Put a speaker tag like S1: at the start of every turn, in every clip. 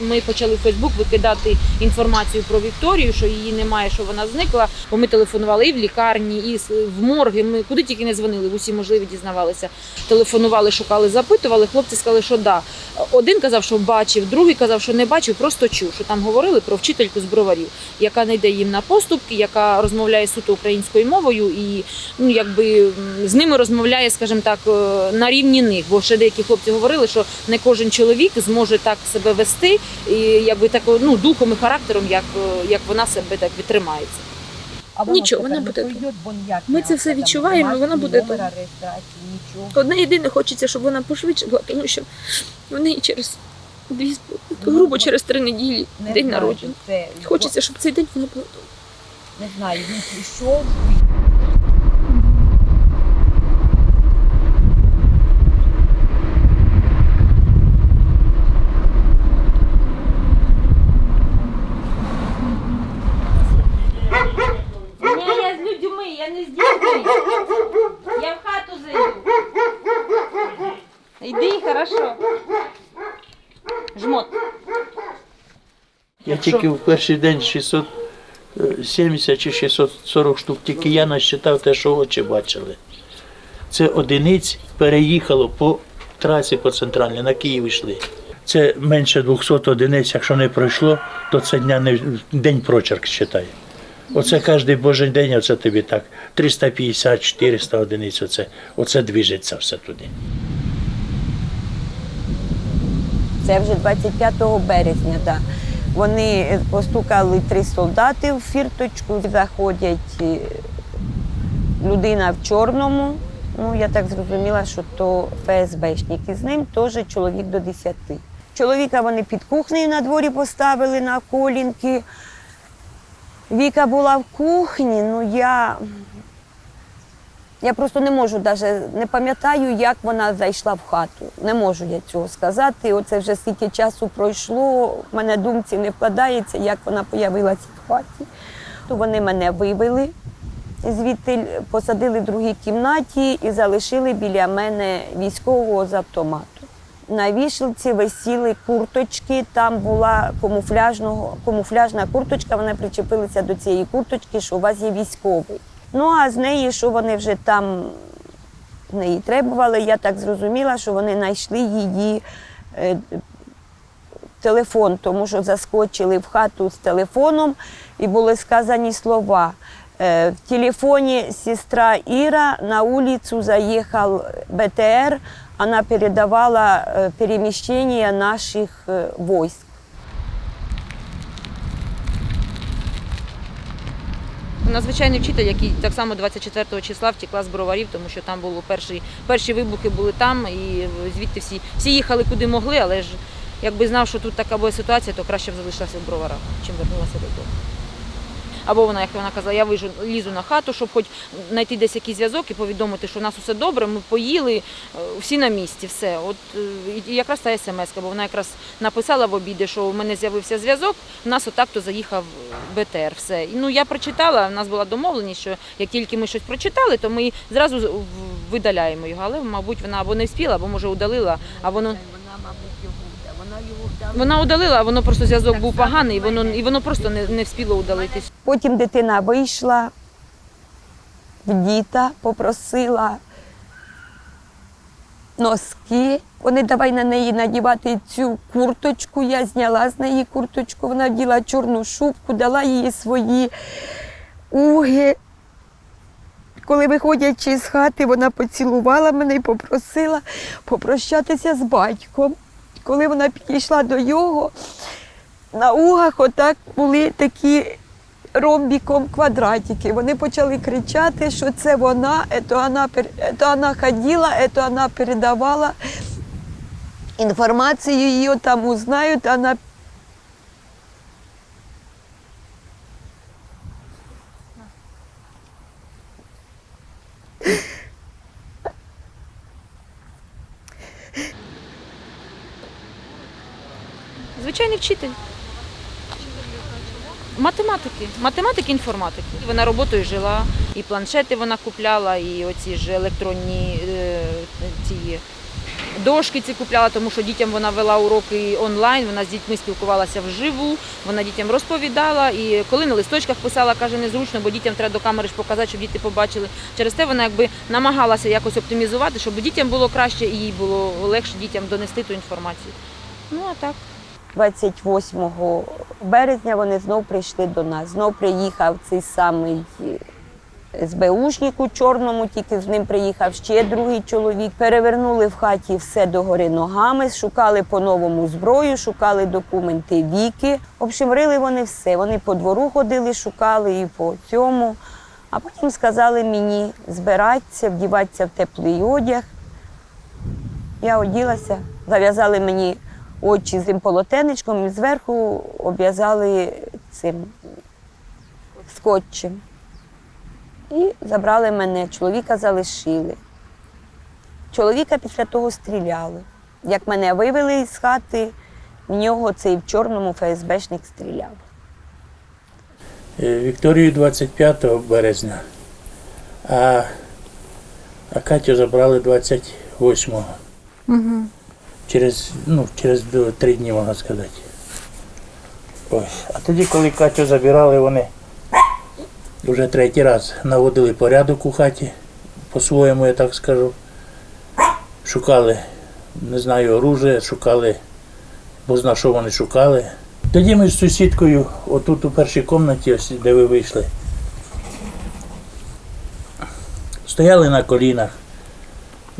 S1: Ми почали в Фейсбук викидати інформацію про Вікторію, що її немає, що вона зникла. Бо ми телефонували і в лікарні, і в морги. Ми куди тільки не дзвонили, усі можливі дізнавалися. Телефонували, шукали, запитували. Хлопці сказали, що да. Один казав, що бачив, другий казав, що не бачив, просто чув, що там говорили про вчительку з броварів, яка не йде їм на поступки, яка розмовляє суто українською мовою і ну якби з ними розмовляє, скажімо так, е, на рівні них. Бо ще деякі хлопці говорили, що не кожен чоловік зможе так себе вести, і якби так ну духом і характером, як, е, як вона себе так
S2: воно
S3: Нічого, вона буде
S2: ніяк
S3: Ми це все відчуваємо, вона буде
S2: нічого.
S3: Одне єдине хочеться, щоб вона пошвидше була, тому що в неї через дві грубо через три неділі день народження. Хочеться, щоб цей день вона була вдома.
S2: Не знаю, він прийшов.
S1: Ні, я з людьми, я не з дітьми. Я в хату зайду. Йди, хорошо. Жмот.
S4: Я тільки в перший день 670 чи 640 штук, тільки я насчитав те, що очі бачили. Це одиниць переїхало по трасі по центральній, на Київ йшли. Це менше 200 одиниць, якщо не пройшло, то це дня не, день прочерк считай. Оце кожен божий день, оце тобі так. 350-400 одиниць, оце, оце двіжиться все туди.
S2: Це вже 25 березня, так. Вони е, постукали три солдати в фірточку, заходять е, людина в чорному. Ну, я так зрозуміла, що то ФСБшник. І з ним теж чоловік до 10. Чоловіка вони під кухнею на дворі поставили на колінки. Віка була в кухні, ну я я просто не можу даже не пам'ятаю, як вона зайшла в хату. Не можу я цього сказати. Оце вже скільки часу пройшло, в мене думці не вкладається, як вона появилася в хаті. То вони мене вивели звідти, посадили в другій кімнаті і залишили біля мене військового з автомату. На вішалці висіли курточки, там була камуфляжна курточка, вони причепилися до цієї курточки, що у вас є військовий. Ну а з неї, що вони вже там в неї требували, я так зрозуміла, що вони знайшли її е, телефон, тому що заскочили в хату з телефоном і були сказані слова. Е, В телефоне сестра Ира на улицу заехал БТР, она передавала э, перемещение наших э,
S1: Надзвичайний вчитель, який так само 24 числа втекла з броварів, тому що там було перші, перші вибухи були там, і звідти всі, всі їхали куди могли, але ж якби знав, що тут така буде ситуація, то краще б залишилася в броварах, чим вернулася додому. Або вона, як вона казала, я вижу, лізу на хату, щоб хоч знайти десь якийсь зв'язок і повідомити, що у нас усе добре, ми поїли, е, всі на місці, все. От е, і якраз та смс, бо вона якраз написала в обіді, що у мене з'явився зв'язок, в нас отак-то заїхав БТР. Все. Ну я прочитала, в нас була домовленість, що як тільки ми щось прочитали, то ми зразу видаляємо його. Але, мабуть, вона або не вспіла, або може удалила, а воно.
S2: Вона,
S1: удалила, а воно просто зв'язок був поганий, і воно і воно просто не, не вспіло удалитись.
S2: Потім дитина вийшла в діта, попросила носки. Вони давай на неї надівати цю курточку. Я зняла з неї курточку, вона вділа чорну шубку, дала їй свої уги. Коли виходячи з хати, вона поцілувала мене і попросила попрощатися з батьком. Коли вона підійшла до його, на угах отак були такі ромбіком квадратики. Вони почали кричати, що це вона, це вона, це вона ходила, це вона передавала інформацію, її там узнають, вона
S1: Звичайний вчитель. Математики, математики, інформатики. Вона роботою жила, і планшети вона купляла, і оці ж електронні е, ці дошки ці купляла, тому що дітям вона вела уроки онлайн, вона з дітьми спілкувалася вживу, вона дітям розповідала. І коли на листочках писала, каже, незручно, бо дітям треба до камери ж показати, щоб діти побачили. Через те вона якби намагалася якось оптимізувати, щоб дітям було краще і їй було легше дітям донести ту інформацію. Ну а так.
S2: 28 березня вони знов прийшли до нас. Знов приїхав цей самий е, СБУшник у чорному, тільки з ним приїхав ще другий чоловік. Перевернули в хаті все догори ногами, шукали по-новому зброю, шукали документи віки. В вони все. Вони по двору ходили, шукали і по цьому. А потім сказали мені збиратися, вдіватися в теплий одяг. Я оділася, зав'язали мені очі цим полотенечком і зверху обв'язали цим скотчем. І забрали мене, чоловіка залишили. Чоловіка після того стріляли. Як мене вивели з хати, в нього цей в чорному ФСБшник стріляв.
S4: Е, Вікторію 25 березня, а, а Катю забрали 28-го.
S3: Угу.
S4: Через, ну, через три дні, можна сказати. Ось. А тоді, коли Катю забирали, вони вже третій раз наводили порядок у хаті, по-своєму, я так скажу. Шукали, не знаю, оружие, шукали, бо зна, що вони шукали. Тоді ми з сусідкою, отут у першій кімнаті, ось де ви вийшли, стояли на колінах.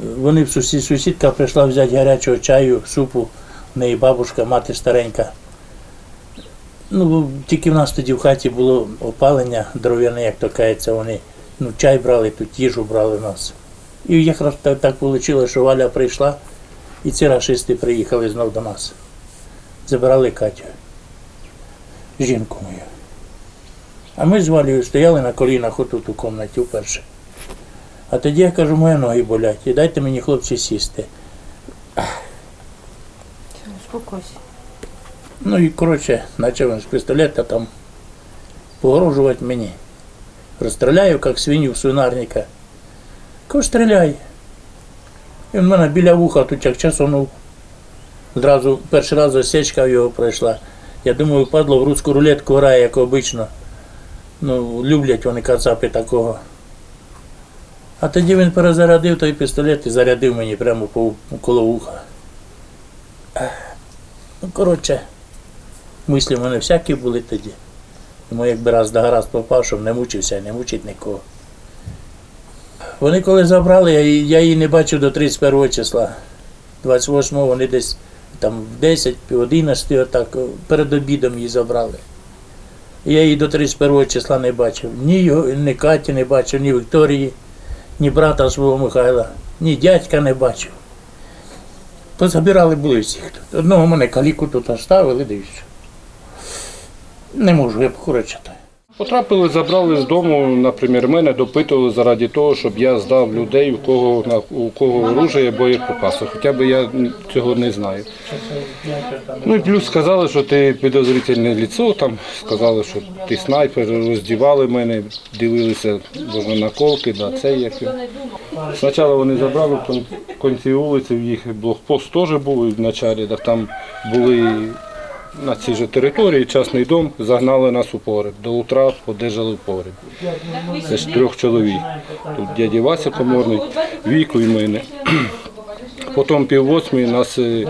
S4: Вони в сусід, сусідка прийшла взяти гарячого чаю, супу, в неї бабушка, мати старенька. Ну, тільки в нас тоді в хаті було опалення дров'яне, як то кажеться, вони ну, чай брали, тут їжу брали в нас. І якраз так, так вийшло, що Валя прийшла, і ці рашисти приїхали знов до нас. Забирали Катю, жінку мою. А ми з Валею стояли на колінах отут у кімнаті вперше. А тоді я кажу, мої ноги болять, і дайте мені хлопці сісти.
S1: Успокойся.
S4: Ну і коротше, почав він з пістолета там погрожувати мені. Розстріляю, як свиню свинарника. Кажу, стріляй. І в мене біля вуха тут як часонув. Зразу перший раз засічка в його пройшла. Я думаю, падло в руську рулетку грає, як обично. Ну, люблять вони кацапи такого. А тоді він перезарядив той пістолет і зарядив мені прямо по, коло вуха. Ну, коротше, мислі в мене всякі були тоді. Тому якби раз да гаразд попав, щоб не мучився не мучить нікого. Вони коли забрали, я, її- не бачив до 31 числа. 28-го вони десь там в 10, пів 11, отак, перед обідом її забрали. Я її до 31 числа не бачив. Ні, ні Каті не бачив, ні Вікторії, ні брата свого Михайла, ні дядька не бачив. Позабирали були всіх тут. Одного мене каліку тут оставили, дивіться. Не можу, я покурочити.
S5: Потрапили, забрали з дому, наприклад, мене допитували заради того, щоб я здав людей, у кого на у кого оружие, боєприпаси. Хоча б я цього не знаю. Ну і плюс сказали, що ти підозрительне ліцо, там сказали, що ти снайпер, роздівали мене, дивилися наколки, да, це як. Спочатку вони забрали в кінці вулиці, в їх блокпост теж був в началі, так там були на цій же території частний дом, загнали нас у погреб. До утра подержали в погребі. Це ж трьох чоловік. Тут дядя Вася коморний, Віку і мене. Потім пів восьмої нас е,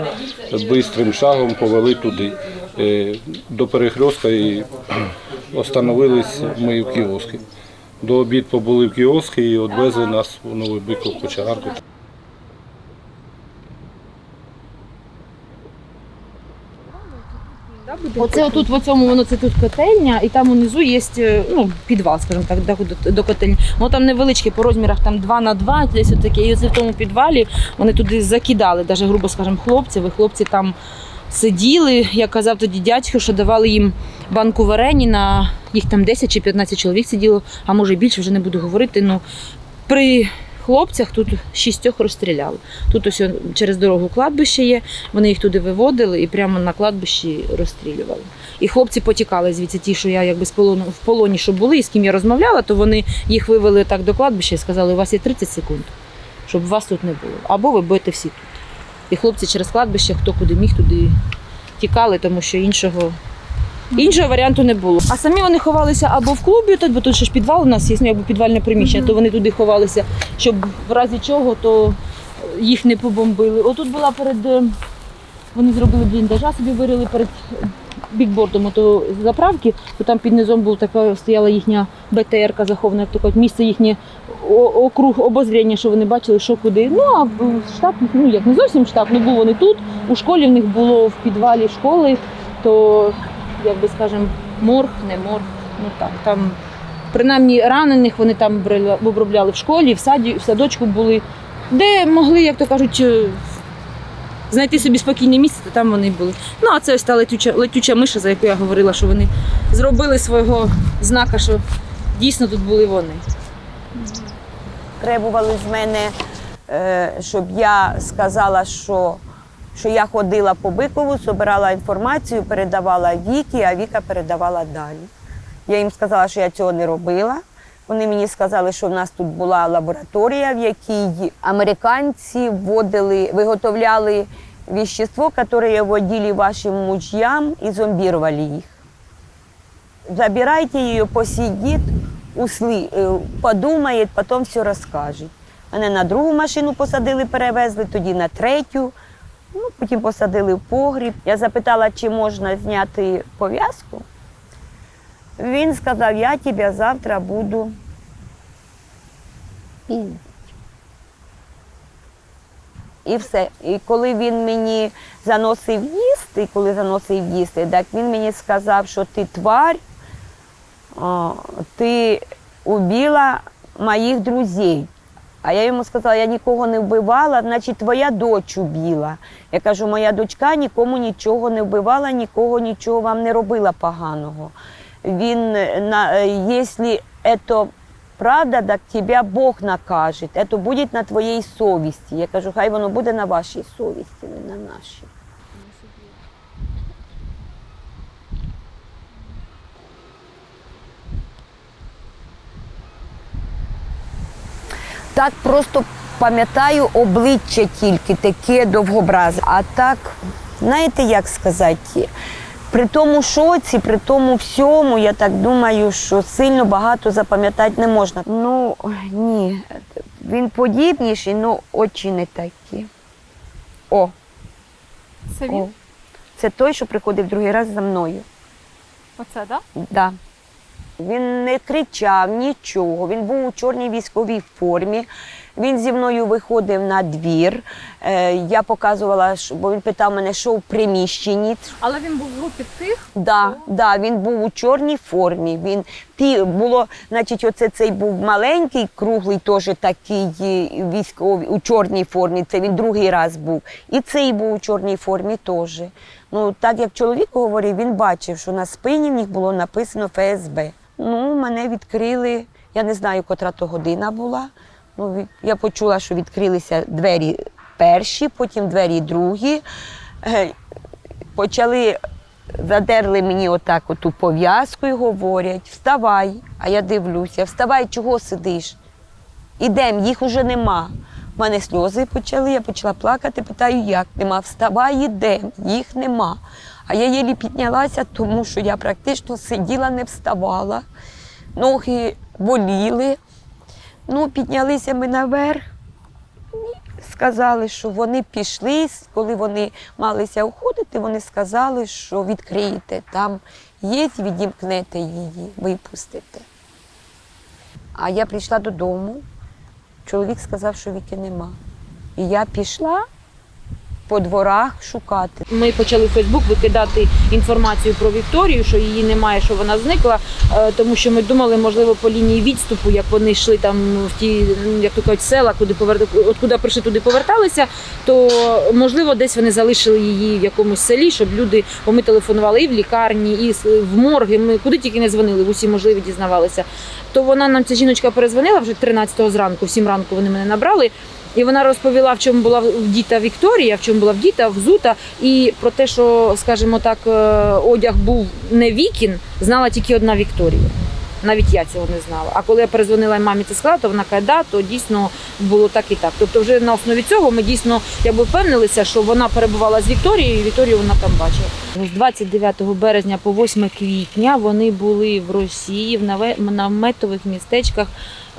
S5: бистрим шагом повели туди, е, до перехрестка і остановились ми в кіоски. До обід побули в кіоски і відвезли нас у Новий Биков кочегарку.
S1: Оце отут в цьому воно це тут котельня, і там унизу є ну, підвал, скажімо так, до, до, котельні. Воно там невеличке по розмірах, там 2 на 2, десь отаке. І оце в тому підвалі вони туди закидали, навіть, грубо скажемо, хлопців. І хлопці там сиділи. Я казав тоді дядько, що давали їм банку варені на їх там 10 чи 15 чоловік сиділо, а може більше, вже не буду говорити. Ну, при хлопцях тут шістьох розстріляли. Тут ось через дорогу кладбище є, вони їх туди виводили і прямо на кладбищі розстрілювали. І хлопці потікали звідси, ті, що я якби з полону в полоні, що були, і з ким я розмовляла, то вони їх вивели так до кладбища і сказали, у вас є 30 секунд, щоб вас тут не було. Або ви будете всі тут. І хлопці через кладбище, хто куди міг, туди тікали, тому що іншого. Іншого варіанту не було. А самі вони ховалися або в клубі, тут, бо тут ще ж підвал у нас є, ну, або підвальне приміщення, то вони туди ховалися, щоб в разі чого, то їх не побомбили. Отут була перед. е, Вони зробили бліндажа, собі вирили перед бікбордом ото заправки, то там під низом був така, стояла їхня БТРка захована, то місце їхнє округ обозріння, що вони бачили, що куди. Ну а штаб, ну як не зовсім штаб, ну був вони тут. У школі в них було в підвалі школи, то як би скажемо, морг, не морг. Ну так, там принаймні ранених вони там обробляли в школі, в саді, в садочку були, де могли, як то кажуть, е, знайти собі спокійне місце, то там вони були. Ну, а це ось та летюча, летюча миша, за яку я говорила, що вони зробили свого знака, що дійсно тут були вони.
S2: Требували з мене, е, щоб я сказала, що, що я ходила по Бикову, збирала інформацію, передавала Вікі, а Віка передавала далі. Я їм сказала, що я цього не робила. Вони мені сказали, що в нас тут була лабораторія, в якій американці вводили, виготовляли вещество, яке вводили вашим мужьям і зомбірували їх. Забирайте посидит, усли, е, подумає, потім все розкаже. Мене на другу машину посадили, перевезли, тоді на третю. Ну, потім посадили в погріб. Я запитала, чи можна зняти пов'язку. Він сказав, я тебе завтра буду піздити. І все. І коли він мені заносив їсти, коли заносив їсти, так він мені сказав, що ти тварь, ти убила моїх друзів. А я йому сказала, я нікого не вбивала, значить твоя дочь убила. Я кажу, моя дочка нікому нічого не вбивала, нікого нічого вам не робила поганого. Він, е, на, е, якщо це правда, так тебе Бог накаже. Це буде на твоїй совісті. Я кажу, хай воно буде на вашій совісті, не на нашій. Так просто пам'ятаю обличчя тільки таке довгобразе. А так, знаєте, як сказати, при тому шоці, при тому всьому, я так думаю, що сильно багато запам'ятати не можна. Ну, ні, він подібніший, але очі не такі. О,
S3: Це
S2: о. Це той, що приходив другий раз за мною.
S3: Оце, так?
S2: Да. Він не кричав нічого. Він був у чорній військовій формі. Він зі мною виходив на двір. Е, я показувала, бо він питав мене, що в приміщенні.
S3: Але він був в групі тих.
S2: Да, да, він був у чорній формі. Він ті було, значить, оце цей був маленький, круглий, теж такий е, військовий у чорній формі. Це він другий раз був. І цей був у чорній формі теж. Ну, так як чоловік говорив, він бачив, що на спині в них було написано ФСБ. Ну, мене відкрили, я не знаю, котра то година була. Ну, я почула, що відкрилися двері перші, потім двері другі. Е, Почали задерли мені отак оту пов'язку і говорять: вставай. А я дивлюся, вставай, чого сидиш? Ідем, їх уже нема. У мене сльози почали, я почала плакати, питаю, як нема. Вставай, ідем, їх нема. А я єлі піднялася, тому що я практично сиділа, не вставала. Ноги боліли. Ну, піднялися ми наверх. Сказали, що вони пішли, коли вони малися уходити, вони сказали, що відкриєте, там є, відімкнете її, випустите. А я прийшла додому, чоловік сказав, що віки нема. І я пішла по дворах шукати.
S1: Ми почали в Фейсбук викидати інформацію про Вікторію, що її немає, що вона зникла, е, тому що ми думали, можливо, по лінії відступу, як вони йшли там в ті, як то кажуть, села, куди повер... от прийшли, туди поверталися, то можливо десь вони залишили її в якомусь селі, щоб люди, бо ми телефонували і в лікарні, і в морги. Ми куди тільки не дзвонили, в усі можливі дізнавалися. То вона нам ця жіночка перезвонила вже 13-го зранку, в 7 ранку вони мене набрали. І вона розповіла, в чому була вдіта Вікторія, в чому була вдіта, взута, і про те, що, скажімо так, е, одяг був не Вікін, знала тільки одна Вікторія. Навіть я цього не знала. А коли я перезвонила мамі це сказала, то вона каже, да, то дійсно було так і так. Тобто, вже на основі цього ми дійсно якби впевнилися, що вона перебувала з Вікторією, і Вікторію вона там бачила. З 29 березня по 8 квітня вони були в Росії в наметових містечках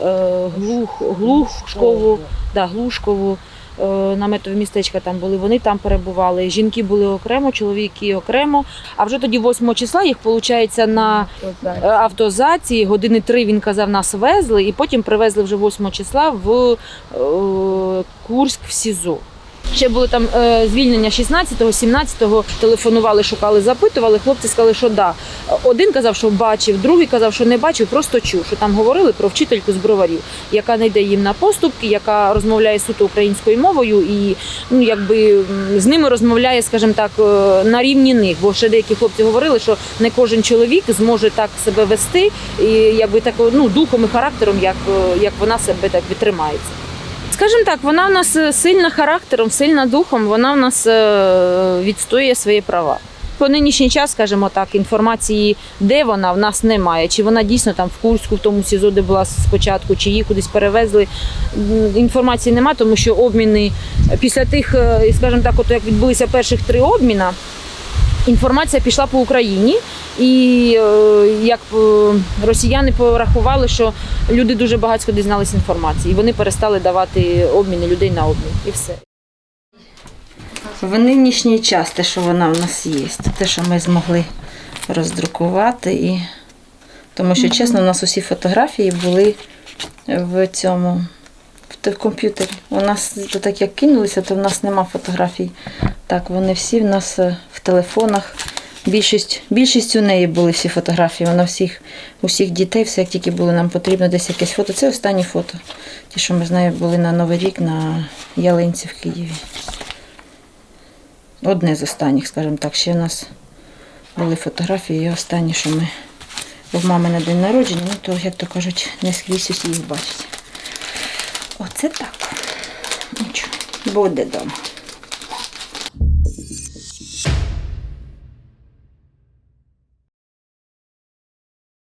S1: е, Глух, Глушкову, да, Глушкову. Е, Наметові містечка там були, вони там перебували. Жінки були окремо, чоловіки окремо. А вже тоді 8 числа їх, виходить, на автозації. Години три він казав, нас везли, і потім привезли вже 8 числа в е, Курськ в СІЗО. Ще було там е, звільнення 16-го, 17-го, телефонували, шукали, запитували. Хлопці сказали, що да. Один казав, що бачив, другий казав, що не бачив, просто чув, що там говорили про вчительку з броварів, яка не йде їм на поступки, яка розмовляє суто українською мовою і ну якби з ними розмовляє, скажімо так, е, на рівні них. Бо ще деякі хлопці говорили, що не кожен чоловік зможе так себе вести, і якби так ну духом і характером, як, е, як вона себе так відтримається. Скажімо так, вона в нас е, сильна характером, сильна духом, вона в нас е, відстоює свої права. По нинішній час, скажімо так, інформації, де вона, в нас немає. Чи вона дійсно там в Курську, в тому СІЗО, де була спочатку, чи її кудись перевезли. Інформації немає, тому що обміни після тих, е, скажімо так, от як відбулися перших три обміна, інформація пішла по Україні, і е, як е, росіяни порахували, що люди дуже багатько дізналися інформації, і вони перестали давати обміни людей на обмін. І все. В нинішній час те, що вона в нас є, те, що ми змогли роздрукувати. І... Тому що, чесно, у нас усі фотографії були в цьому в комп'ютері. У нас то так як кинулися, то в нас нема фотографій. Так, вони всі в нас е, в телефонах. Більшість, більшість у неї були всі фотографії. Вона всіх, усіх дітей, все як тільки було нам потрібно, десь якесь фото. Це останні фото. Ті, що ми з нею були на Новий рік на Ялинці в Києві. Одне з останніх, скажімо так. Ще в нас були фотографії, і останні, що ми в мами на день народження, ну то, як то кажуть, не скрізь усі їх бачать. Оце так. Нічого, буде дома.